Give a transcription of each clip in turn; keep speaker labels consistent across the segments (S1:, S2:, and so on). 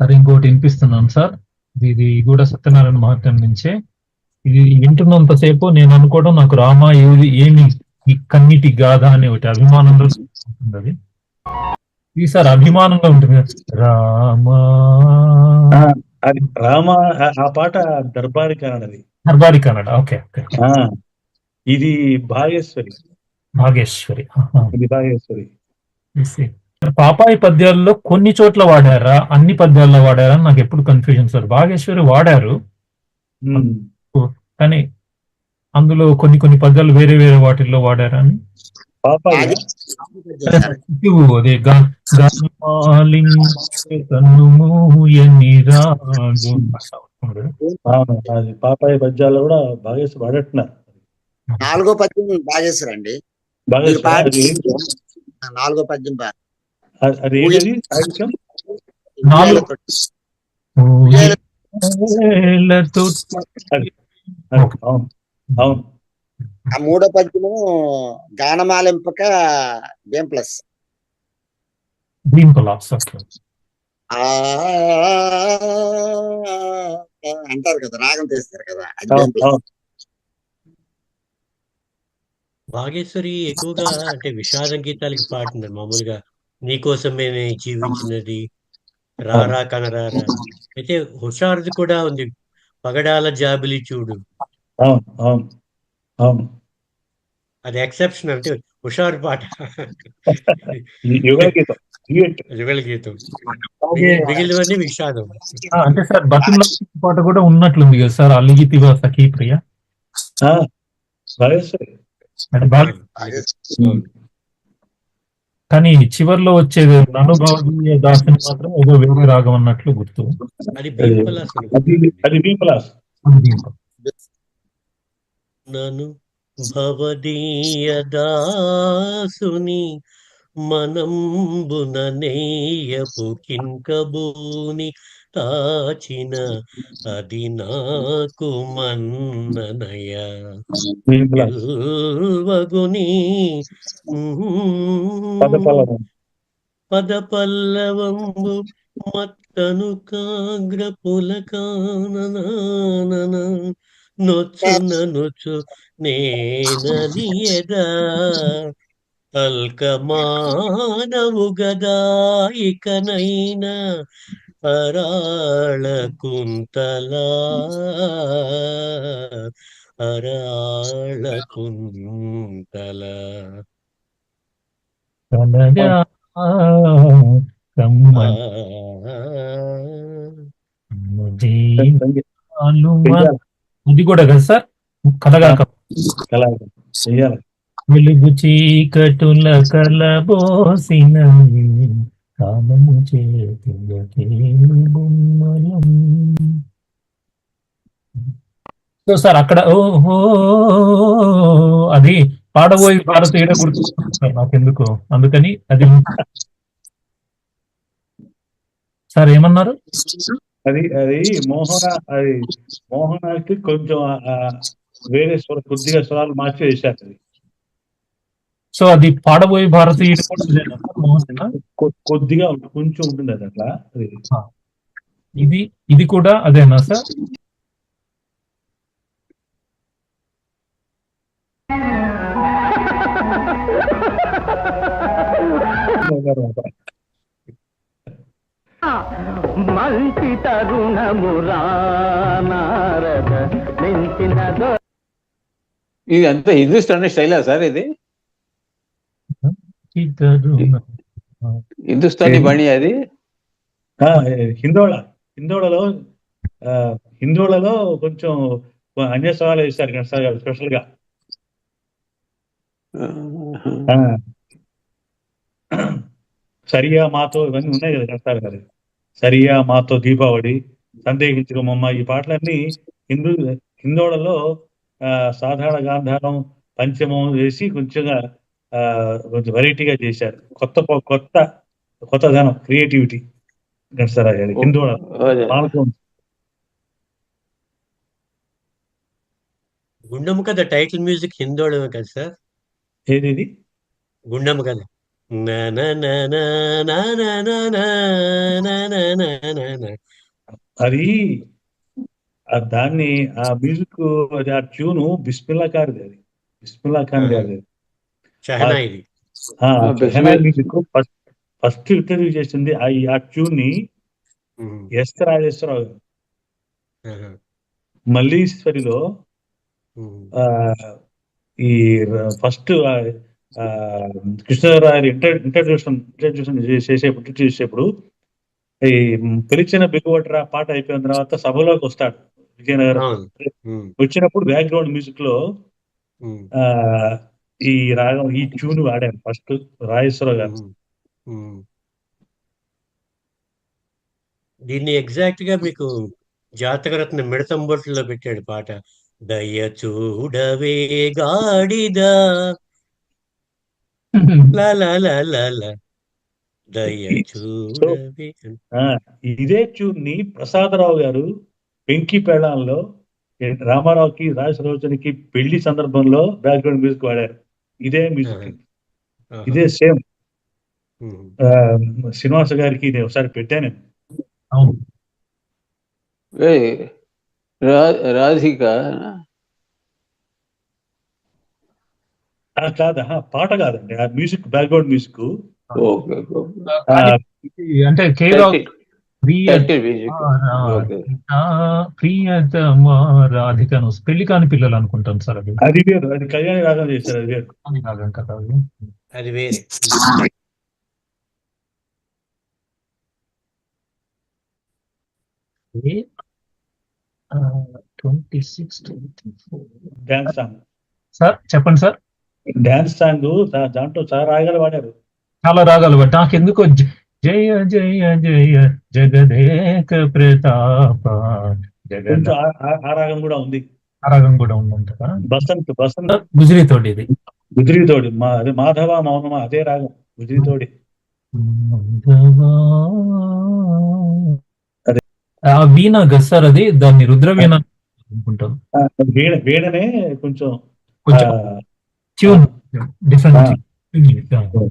S1: సరే ఇంకోటి వినిపిస్తున్నాను సార్. ఇది కూడా సత్యనారాయణ మహత్యం నుంచే. ఇది వింటున్నంతసేపు నేను అనుకోవడం నాకు రామ ఏది ఏమి ఈ కన్నిటి గాథ అనే ఒకటి అభిమానంలో ఉంటుంది. అది ఇది సార్ అభిమానంగా ఉంటుంది. రామా.
S2: అది రామ ఆ- పాట Darbari కన్నడది.
S1: Darbari Kannada okay okay.
S2: ఇది భాగేశ్వరి
S1: భాగేశ్వరి.
S2: ఇది భాగేశ్వరి.
S1: పాపాయి పద్యాల్లో కొన్ని చోట్ల వాడారా? అన్ని పద్యాల్లో వాడారా? అని నాకు ఎప్పుడు కన్ఫ్యూజన్ సార్. భాగేశ్వరి వాడారు. కానీ అందులో కొన్ని కొన్ని పద్యాలు వేరే వేరే వాటిల్లో వాడారా అని?
S2: పాపాయ?
S1: ఇవ్వు, అదే
S2: పాపాయ పద్యాల్లో కూడా భాగేశ్వరి వాడట్టున్నారు.
S3: నాలుగో పద్యం బాగేశ్వరండి. మీరు
S2: భాగేశ్వరి
S3: పాడి
S2: అది
S3: నాలుగో పద్యం బా-
S2: అది- ఏంటది సాహిత్యం అవును. అవును.
S3: ఆ మూడో పద్యము గానమాలింపక గేమ్ ప్లస్. అంటారు కదా రాగం తీస్తారు కదా
S4: భాగేశ్వరి ఎక్కువగా అంటే విషాదం గీతాలకి పాడుతున్నారు మామూలుగా. నీకోసమే నేను జీవించినది. రారా కనరారా అయితే హుషారుది కూడా ఉంది. పగడాల జాబిలి చూడు.
S2: అవును అవును అవును.
S4: అది ఎక్సెప్షన్ అంటే హుషారు పాట. యుగల గీతం. మిగిలినవన్నీ విషాదం
S1: అంటే సార్ బతుల్లో పాట కూడా ఉన్నట్లుంది కదా సార్ అలిగితివా సఖీ ప్రియ
S2: ఆ, భాగేశ్వరి
S1: అంటే బాగా
S2: ఉమ్.
S1: కానీ చివర్లో వచ్చేది నన్ను భావనీయ దాసుని మాత్రం ఏదో వేరే రాగం అన్నట్లు గుర్తు.
S4: అది భవదీయ దాసుని మనంబున నేయపు కింకబూని తాచిన అది నాకు మన్ననయ.
S2: బి ప్లస్
S4: వగుని
S2: పదపల్లవం
S4: పద పల్లవంబు మత్తను కాగ్ర పులకానన నొచ్చు నొచ్చు నేనని ఎదా అల్కమానవు గదా ఇకనైనా అరాళ కుంతలా. అరాళ కుంతలా.
S1: కనగా
S4: ఆ,
S2: చెయ్యాలి
S1: అది కూడా కదా సార్? కథగా
S2: కళాకారం చెయ్యాలి.
S1: వెలుగు చీకటుల కలబోసిన కామము సో సార్ అక్కడ ఓహో అది పాడబోయి భారతీయుడ గుర్తు. సార్ నాకెందుకు? అందుకని అది సార్ ఏమన్నారు?
S2: అది అది మోహన అది మోహనాకి కొంచెం వేరే స్వర కొద్దిగా స్వరాలు మార్చి వేశారు అది
S1: సో అది పాడబోయే భారతీయుడు కూడా?
S2: కొ- కొద్దిగా కొంచెం ఉంటుంది అది. అట్లా
S1: ఇది ఇది కూడా అదేనా సార్?
S5: మంచి తరుణము రానారద మించినదో
S6: ఇది అంతా హిందుస్థానీ స్టైలా సార్ ఇది? హిందుస్థానీ? బణి అది
S2: హిందోళ హిందోళలో హిందోళలో కొంచెం అన్య స్వరాలు వేశారు గణసార్ గారు స్పెషల్గా. సరియా మాతో ఇవన్నీ ఉన్నాయి కదా గణసార్ గారు సరియా మాతో దీపావళి సందేహించుకోమమ్మ ఈ పాటలన్నీ హిందూ హిందోళలో ఆ, సాధారణ గాంధారం పంచమం వేసి కొంచెంగా కొంచెం వెరైటీగా చేశారు కొత్త కొత్త కొత్తదనం క్రియేటివిటీ గారి హిందూ
S4: గుండం కథ టైటిల్ మ్యూజిక్ హిందోళమే కదా సార్
S2: ఏది
S4: గుండం కథ
S2: అది దాన్ని ఆ మ్యూజిక్ ఆ ట్యూను బిస్మిల్లా కార్ది అది బిస్మిల్లా ఖాన్ గారిది
S4: షహనా ఇది.
S2: ఫస్ట్ ఫస్ట్ ఇంట్రడ్యూస్ చేసింది ఆ
S4: ట్యూన్ని
S2: ఎస్ రాజేశ్వరరావు. మల్లీశ్వరిలో ఈ first Krishnarayalu inter introduction introduction చేసేప్పుడు చేసేప్పుడు ఈ పిలిచిన బిగువట్రా పాట అయిపోయిన తర్వాత సభలోకి వస్తాడు విజయనగరం. వచ్చినప్పుడు బ్యాక్గ్రౌండ్ మ్యూజిక్లో ఈ రాగం ఈ ట్యూన్ వాడాను. ఫస్ట్ రాజేశ్వరరావు గారు.
S4: దీన్ని ఎగ్జాక్ట్గా మీకు జాతకరత్న మిడతం బొట్టులో పెట్టాడు పాట. దయ చూడవే గాడిద.
S2: ఇదే ట్యూన్ని ప్రసాదరావు గారు వెంకీ పెళ్ళాంలో రామారావుకి రాజసరోజనికి పెళ్ళి సందర్భంలో బ్యాక్గ్రౌండ్ మ్యూజిక్ వాడారు. ఇదే మ్యూజిక్. ఇదే సేమ్. శ్రీనివాస గారికి నేను ఒకసారి పెట్టాను.
S6: రాధిక.
S2: కాదా పాట కాదండి ఆ మ్యూజిక్ బ్యాక్గ్రౌండ్ మ్యూజిక్.
S1: అంటే ప్రియతమా రాధికను పెళ్ళి కాని పిల్లలు అనుకుంటాను సార్ అది.
S2: అది వేరు అది కళ్యాణి రాగం చేశారు అది వేరు.
S1: అని రాగం కదా అది.
S4: అది వేరే.
S1: Twenty six twenty four.
S2: Dance song
S1: sir చెప్పండి సార్.
S2: డాన్స్ సాంగ్ దాంట్లో చాలా రాగాలు వాడారు
S1: చాలా రాగాలు నాకెందుకో జ- జయ జయ జయ జగదేక ప్రతాప. జగన్
S2: ఆ- రాగం కూడా ఉంది.
S1: ఆ రాగం కూడా ఉందంట
S2: బసంత్ బసంత్.
S1: గుజరీ తోటి ఇది.
S2: గుజరీతోడి మా అదే మాధవ మౌనమా అదే రాగం గుజరీతోడి. అదే.
S1: ఆ వీణ కదా సార్ అది దాన్ని రుద్ర వీణ అనుకుంటాను
S2: ఆ, వీణ వీణనే కొంచెం
S1: కొంచెం ట్యూన్ డిఫరెంట్
S2: ఆ. ఈ సితారే వీణ కాదు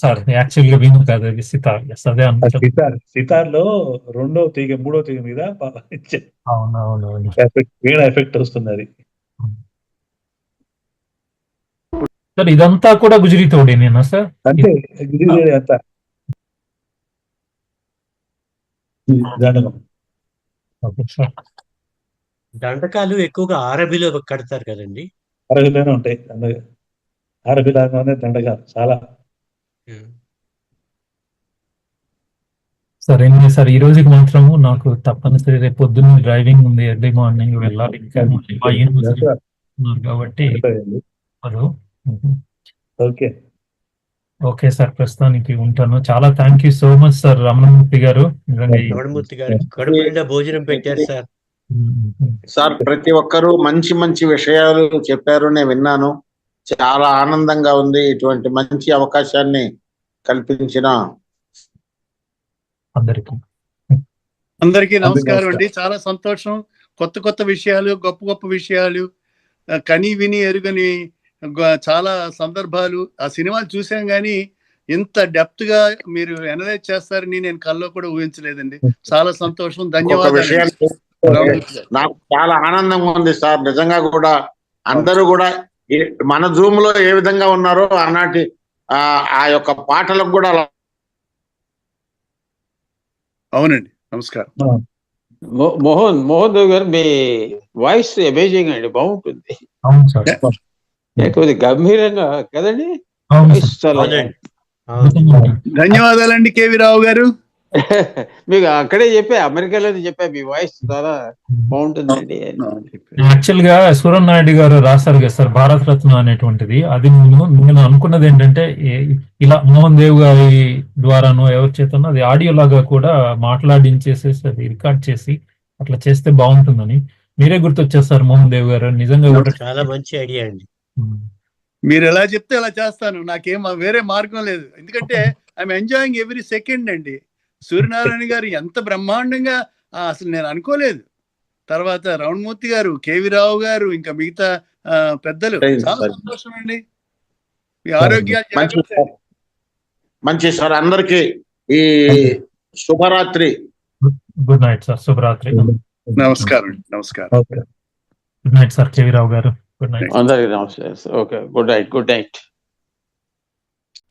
S1: సార్ యాక్చువల్గా వీణ కాదు అది సితార్ ఎస్ అదే
S2: సితార్ సితార్లో రెండో తీగ మూడో తీగ మీద ప-
S1: అవును అవును అవును
S2: ఎఫెక్ట్ వీణ ఎఫెక్ట్ వస్తుంది అది
S1: సార్ ఇదంతా కూడా గుజరీ తోడేనేనా సార్
S2: అంటే గుజరీ అంతా
S4: దండకాలు ఎక్కువగా ఆరబిలో కడతారు కదండి.
S2: అరబిలోనే ఉంటాయి అరబిలాగానే దండగా చాలా.
S1: సరే అండి సార్ ఈ రోజుకి మాత్రము నాకు తప్పనిసరి రేపు పొద్దున్న డ్రైవింగ్ ఉంది ఎర్లీ మార్నింగ్ వెళ్ళాలి. యూనివర్సిటీ ఉన్నారు కాబట్టి. హలో.
S2: ఓకే.
S1: ఓకే సార్ ప్రస్తుతానికి ఉంటాను. చాలా thank you so much sir Ramanamurthy గారు.
S4: రమణమూర్తి గారు కడుపు నిండా భోజనం పెట్టారు సార్.
S7: సార్ ప్రతి ఒక్కరూ మంచి మంచి విషయాలు చెప్పారు నేను విన్నాను. చాలా ఆనందంగా ఉంది ఇటువంటి మంచి అవకాశాన్ని కల్పించిన
S1: అందరికీ.
S8: అందరికీ నమస్కారం. అండి. చాలా సంతోషం. కొత్త కొత్త విషయాలు గొప్ప గొప్ప విషయాలు కని విని ఎరుగని చాలా సందర్భాలు. ఆ సినిమాలు చూసాం కానీ ఇంత డెప్త్గా మీరు అనలైజ్ చేస్తారని నేను కల్లో కూడా ఊహించలేదండి. చాలా సంతోషం. ధన్యవాదాలు.
S7: నాకు చాలా ఆనందంగా ఉంది సార్. నిజంగా కూడా అందరూ కూడా మన జూమ్లో ఏ విధంగా ఉన్నారో ఆనాటి ఆ ఆ యొక్క పాటలకు కూడా అలా
S8: అవునండి. నమస్కారం.
S6: మోహన్ మోహన్ దేవ్ గారు మీ వాయిస్ అమేజింగ్ అండి. బాగుంటుంది. లేకపోతే గంభీరంగా కదండి.
S8: ధన్యవాదాలండి కేవి రావు గారు.
S6: మీకు అక్కడే చెప్పా అమెరికాలోనే చెప్పా మీ వాయిస్ చాలా బాగుంటుందండి.
S1: యాక్చువల్గా సూరన్ నాయుడు గారు రాశారు కదా సార్ భారత రత్న అనేటువంటిది. అది నేను నేను అనుకున్నది ఏంటంటే ఇలా మోహన్ దేవ్ గారి ద్వారానో ఎవరి చేతనో అది ఆడియో లాగా కూడా మాట్లాడించేసేసి అది రికార్డ్ చేసి అట్లా చేస్తే బాగుంటుందని. మీరే గుర్తొచ్చేస్తారు మోహన్ దేవ్ గారు నిజంగా కూడా
S4: చాలా మంచి ఐడియా అండి.
S8: మీరు ఎలా చెప్తే అలా చేస్తాను నాకేం వేరే మార్గం లేదు. ఎందుకంటే ఐఎమ్ ఎంజాయింగ్ ఎవ్రీ సెకండ్ అండి. సూర్యనారాయణ గారు ఎంత బ్రహ్మాండంగా అసలు నేను అనుకోలేదు. తర్వాత రమణమూర్తి గారు కేవి రావు గారు ఇంకా మిగతా పెద్దలు చాలా. సంతోషం అండి మీ ఆరోగ్యాలు
S7: మంచి సార్ అందరికి ఈ శుభరాత్రి.
S1: గుడ్ నైట్ సార్ శుభరాత్రి.
S8: నమస్కారం అండి నమస్కారం.
S1: గుడ్ నైట్ సార్ కేవీరావు గారు. Good night.
S6: అందరికి నమస్తే okay good night good night.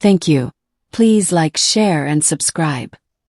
S9: Thank you. Please like, share, and subscribe.